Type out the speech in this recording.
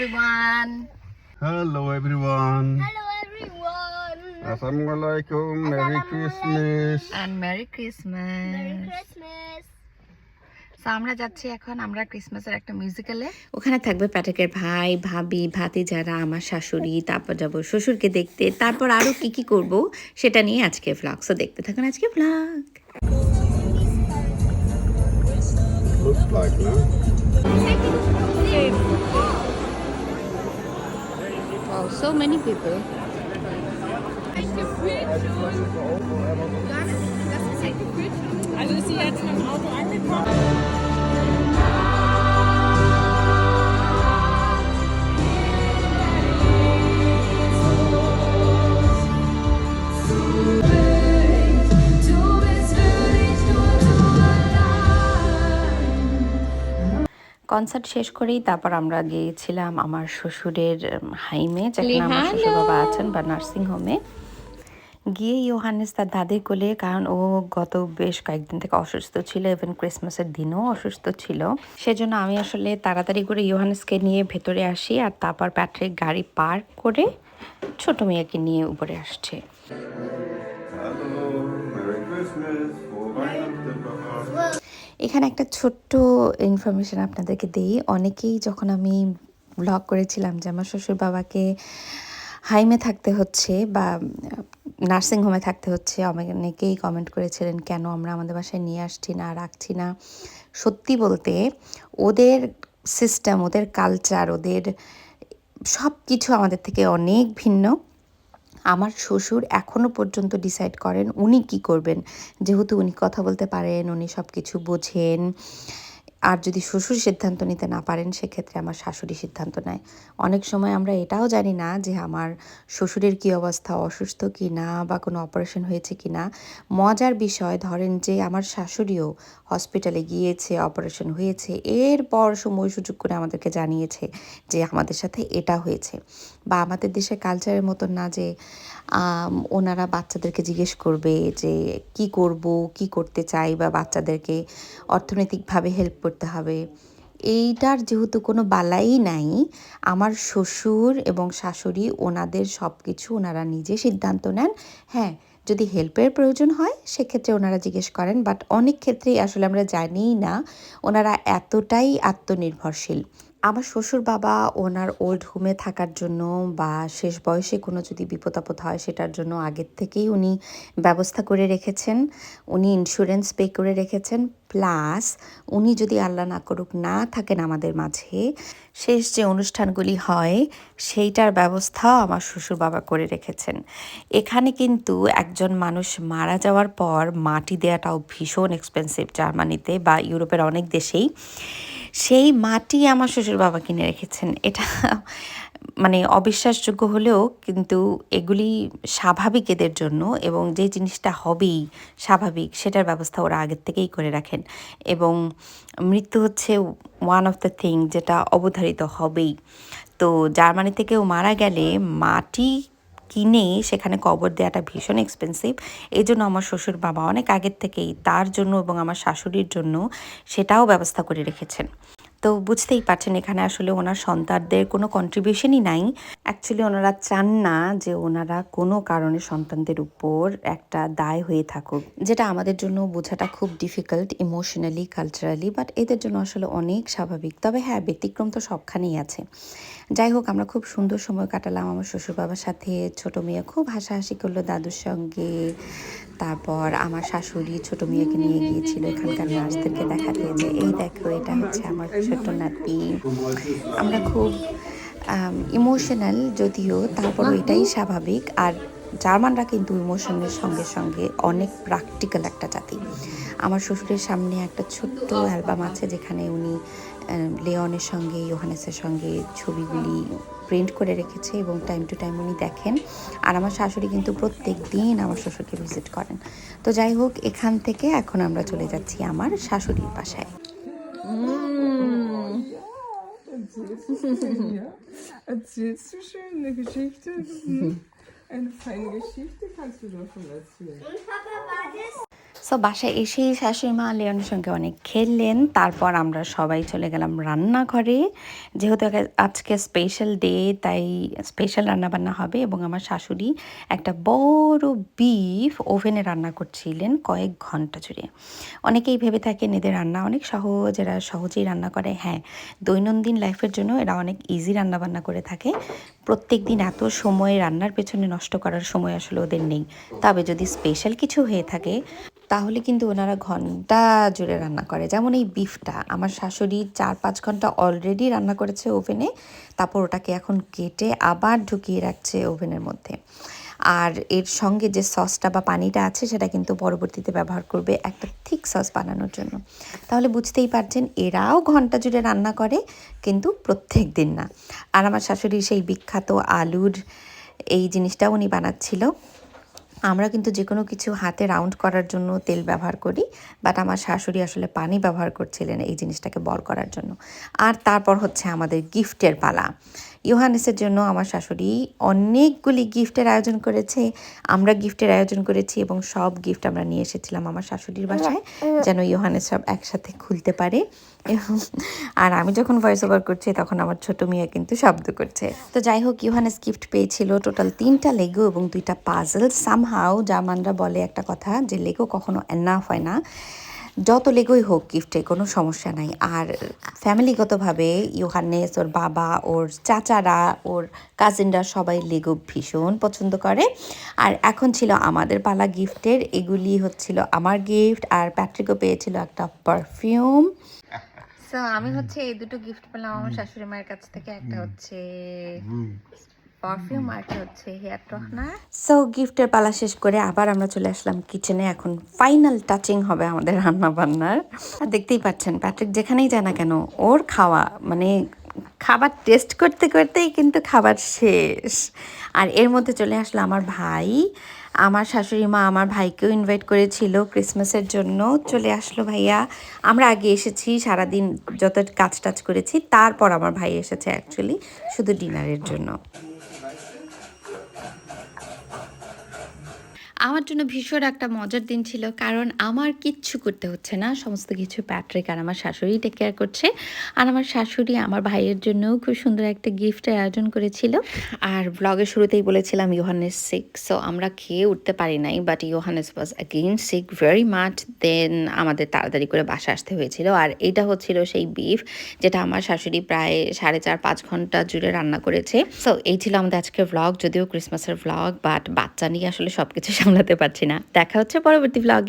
everyone. Hello everyone. Hello everyone. Assalamualaikum. Merry Christmas. And Merry Christmas. Merry Christmas. So, আমরা যাচ্ছি এখন আমরা ক্রিসমাসের একটা মিউজিক্যালে ওখানে থাকবে প্যাটেকের ভাই ভাবি ভাতি যারা আমার শাশুড়ি তারপর যাব শ্বশুরকে দেখতে তারপর আরও কি কি করব সেটা নিয়ে আজকে ভ্লগ সো দেখতে থাকুন আজকে vlog so many people. Also sie jetzt mit dem Auto angekommen? Concert শেষ করেই তারপর আমরা গিয়েছিলাম আমার শ্বশুরের হাইমে যেখানে আমার শ্বশুর বাবা আছেন বা নার্সিং হোমে গিয়ে ইয়োহানেস তার দাদির কোলে কারণ ও গত বেশ কয়েকদিন থেকে অসুস্থ ছিল ইভেন ক্রিসমাসের দিনও অসুস্থ ছিল সেজন্য আমি আসলে তাড়াতাড়ি করে ইয়োহানেসকে নিয়ে ভেতরে আসি আর তারপর প্যাট্রিক গাড়ি পার্ক করে ছোট মেয়েকে নিয়ে উপরে আসছে Hello. Merry Christmas. এখানে একটা ছোট্ট ইনফরমেশন আপনাদেরকে দিই। অনেকেই যখন আমি ব্লগ করেছিলাম যে আমার শ্বশুর বাবাকে হাইমে থাকতে হচ্ছে বা নার্সিং হোমে থাকতে হচ্ছে, অনেকেই কমেন্ট করেছিলেন, কেন আমরা আমাদের বাসায় নিয়ে আসছি না, রাখছি না? সত্যি বলতে ওদের সিস্টেম ওদের কালচার ওদের সব কিছু আমাদের থেকে অনেক ভিন্ন। আমার শ্বশুর এখনও পর্যন্ত ডিসাইড করেন উনি কি করবেন। যেহেতু উনি কথা বলতে পারেন, উনি সব কিছু বোঝেন। আর যদি শ্বশুর সিদ্ধান্ত নিতে না পারেন, সেক্ষেত্রে আমার শাশুড়ি সিদ্ধান্ত নেয়। অনেক সময় আমরা এটাও জানি না যে আমার শ্বশুরের কি অবস্থা, অসুস্থ কি না বা কোনো অপারেশন হয়েছে কি না। মজার বিষয়, ধরেন যে আমার শাশুড়িও হসপিটালে গিয়েছে, অপারেশন হয়েছে, এরপর সময় সুযোগ করে আমাদেরকে জানিয়েছে যে আমাদের সাথে এটা হয়েছে। বা আমাদের দেশের কালচারের মতন না যে ওনারা বাচ্চাদেরকে জিজ্ঞেস করবে যে কি করব, কি করতে চাই বা বাচ্চাদেরকে অর্থনৈতিকভাবে হেল্প করতে হবে। এইটার যেহেতু কোনো বালাই নাই, আমার শ্বশুর এবং শাশুড়ি ওনাদের সব কিছু ওনারা নিজে সিদ্ধান্ত নেন। হ্যাঁ যদি হেল্পের প্রয়োজন হয়, সেক্ষেত্রে ওনারা জিজ্ঞেস করেন, বাট অনেক ক্ষেত্রেই আসলে আমরা জানিই না, ওনারা এতটাই আত্মনির্ভরশীল। আমার শ্বশুর বাবা ওনার ওল্ড হোমে থাকার জন্য বা শেষ বয়সে কোনো যদি বিপদ আপদ হয় সেটার জন্য আগের থেকেই উনি ব্যবস্থা করে রেখেছেন। উনি ইন্স্যুরেন্স পে করে রেখেছেন। প্লাস উনি যদি আল্লাহ না করুক না থাকেন আমাদের মাঝে, শেষ যে অনুষ্ঠানগুলি হয় সেইটার ব্যবস্থাও আমার শ্বশুর বাবা করে রেখেছেন। এখানে কিন্তু একজন মানুষ মারা যাওয়ার পর মাটি দেওয়াটাও ভীষণ এক্সপেন্সিভ জার্মানিতে বা ইউরোপের অনেক দেশেই। সেই মাটি আমার শ্বশুর বাবা কিনে রেখেছেন। এটা মানে অবিশ্বাসযোগ্য হলেও কিন্তু এগুলি স্বাভাবিক এদের জন্য এবং যে জিনিসটা হবেই স্বাভাবিক, সেটার ব্যবস্থা ওরা আগের থেকেই করে রাখেন। এবং মৃত্যু হচ্ছে ওয়ান অফ দ্য থিং যেটা অবধারিত হবেই। তো জার্মানি থেকেও মারা গেলে মাটি কিনে সেখানে কবর দেওয়াটা ভীষণ এক্সপেন্সিভ এই জন্য আমার শ্বশুর বাবা অনেক আগের থেকেই তার জন্য এবং আমার শাশুড়ির জন্য সেটাও ব্যবস্থা করে রেখেছেন। তো বুঝতেই পারছেন, এখানে আসলে ওনার সন্তানদের কোনো কন্ট্রিবিউশনই নাই। অ্যাকচুয়ালি ওনারা চান না যে ওনারা কোনো কারণে সন্তানদের উপর একটা দায় হয়ে থাকুক। যেটা আমাদের জন্য বোঝাটা খুব ডিফিকাল্ট ইমোশনালি কালচারালি বাট এদের জন্য আসলে অনেক স্বাভাবিক। তবে হ্যাঁ ব্যতিক্রম তো সবখানেই আছে। যাই হোক আমরা খুব সুন্দর সময় কাটালাম আমার শ্বশুর বাবার সাথে। ছোট মেয়ে খুব হাসাহাসি করল দাদুর সঙ্গে। তারপর আমার শাশুড়ি ছোট মেয়েকে নিয়ে গিয়েছিল এখানকার নার্সদেরকে দেখাতে যে এই দেখো এটা হচ্ছে আমার ছোট নাতি আমরা খুব ইমোশনাল যদিও তারপর এটাই স্বাভাবিক। আর জার্মানরা কিন্তু ইমোশনের সঙ্গে সঙ্গে অনেক প্র্যাকটিক্যাল একটা জাতি আমার শ্বশুরের সামনে একটা ছোট্ট অ্যালবাম আছে যেখানে উনি লিওনের সঙ্গে ইয়োহানেসের সঙ্গে ছবিগুলি প্রিন্ট করে রেখেছে এবং টাইম টু টাইম উনি দেখেন আর আমার শাশুড়ি কিন্তু প্রত্যেক দিন আমার শ্বশুরকে ভিজিট করেন তো যাই হোক এখান থেকে এখন আমরা চলে যাচ্ছি আমার শাশুড়ির বাসায় Ja. Erzählst du schön eine Geschichte? Eine feine Geschichte kannst du schon erzählen. Und Papa war das? So বাসায় এসেই শাশুড়ি মা লিওনের সঙ্গে অনেক খেললেন। তারপর আমরা সবাই চলে গেলাম রান্নাঘরে। যেহেতু আজকে স্পেশাল ডে তাই স্পেশাল রান্নাবান্না হবে এবং আমার শাশুড়ি একটা বড় বিফ ওভেনে রান্না করছিলেন কয়েক ঘণ্টা জুড়ে। অনেকেই ভেবে থাকেন এদের রান্না অনেক সহজ, এরা সহজেই রান্না করে। হ্যাঁ দৈনন্দিন লাইফের জন্য এরা অনেক ইজি রান্নাবান্না করে থাকে। প্রত্যেক দিন এত সময় রান্নার পেছনে নষ্ট করার সময় আসলে ওদের নেই। তবে যদি স্পেশাল কিছু হয়ে থাকে তাহলে কিন্তু ওনারা ঘণ্টা জুড়ে রান্না করে। যেমন এই বিফটা আমার শাশুড়ি চার পাঁচ ঘণ্টা অলরেডি রান্না করেছে ওভেনে তারপর ওটাকে এখন কেটে আবার ঢুকিয়ে রাখছে ওভেনের মধ্যে। আর এর সঙ্গে যে সসটা বা পানিটা আছে, সেটা কিন্তু পরবর্তীতে ব্যবহার করবে একটা থিক সস বানানোর জন্য। তাহলে বুঝতেই পারছেন, এরাও ঘণ্টা জুড়ে রান্না করে, কিন্তু প্রত্যেক দিন না। আর আমার শাশুড়ি সেই বিখ্যাত আলুর এই জিনিসটা উনি বানাচ্ছিল। আমরা কিন্তু যে কোনো কিছু হাতে রাউন্ড করার জন্য তেল ব্যবহার করি বাট আমার শাশুড়ি আসলে পানি ব্যবহার করছিলেন এই জিনিসটাকে বল করার জন্য। আর তারপর হচ্ছে আমাদের গিফটের পালা। ইউহানেসের জন্য আমার শাশুড়ি অনেকগুলি গিফটের আয়োজন করেছে। আমরা গিফটের আয়োজন করেছি এবং সব গিফট আমরা নিয়ে এসেছিলাম আমার শাশুড়ির বাসায় যেন ইউহানেস সব একসাথে খুলতে পারে। আর আমি যখন ভয়েস ওভার করছি তখন আমার ছোট মেয়ে কিন্তু শব্দ করছে। তো যাই হোক ইউহানেস গিফট পেয়েছিল টোটাল তিনটা লেগো এবং দুইটা পাজল সামহাও জার্মানরা বলে একটা কথা যে লেগো কখনো এনাফ হয় না। যত লেগোই হোক গিফটে কোনো সমস্যা নাই। আর ফ্যামিলিগতভাবে ইউহানেস ওর বাবা ওর চাচারা ওর কাজিনরা সবাই লেগো ভীষণ পছন্দ করে। আর এখন ছিল আমাদের পালা গিফটের এগুলি হচ্ছিল আমার গিফট আর প্যাট্রিকও পেয়েছিল একটা পারফিউম সো আমি হচ্ছে এই দুটো গিফট পেলাম আমার শাশুড়ি মায়ের কাছ থেকে একটা হচ্ছে পারফিউম আর হচ্ছে হেয়ার সো গিফটের পালা শেষ করে আবার আমরা চলে আসলাম কিচেনে। এখন ফাইনাল টাচিং হবে আমাদের রান্না বান্নার দেখতেই পাচ্ছেন প্যাট্রিক যেখানেই যায় না কেন, ওর খাওয়া মানে খাবার টেস্ট করতে করতেই কিন্তু খাবার শেষ। আর এর মধ্যে চলে আসলো আমার ভাই। আমার শাশুড়ি মা আমার ভাইকেও ইনভাইট করেছিল ক্রিসমাসের জন্য। চলে আসলো ভাইয়া। আমরা আগে এসেছি, সারাদিন যত কাজ টাজ করেছি, তারপর আমার ভাই এসেছে অ্যাকচুয়ালি শুধু ডিনারের জন্য। আমার জন্য ভীষণ একটা মজার দিন ছিল, কারণ আমার কিচ্ছু করতে হচ্ছে না, সমস্ত কিছু প্যাট্রিক আর আমার শাশুড়ি টেক কেয়ার করছে। আর আমার শাশুড়ি আমার ভাইয়ের জন্যও খুব সুন্দর একটা গিফটের আয়োজন করেছিল। আর ব্লগের শুরুতেই বলেছিলাম ইউহানেস সিক সো আমরা খেয়ে উঠতে পারি নাই but Yohannes was again sick very much then আমাদের তাড়াতাড়ি করে বাসা আসতে হয়েছিল। আর এটা হচ্ছিল সেই বিফ যেটা আমার শাশুড়ি প্রায় সাড়ে চার পাঁচ ঘণ্টা জুড়ে রান্না করেছে। সো এই ছিল আমাদের আজকের ব্লগ যদিও ক্রিসমাসের ব্লগ বাট বাচ্চা নিয়ে আসলে সব কিছু সামলাতে পারছি না। দেখা হচ্ছে পরবর্তী ব্লগে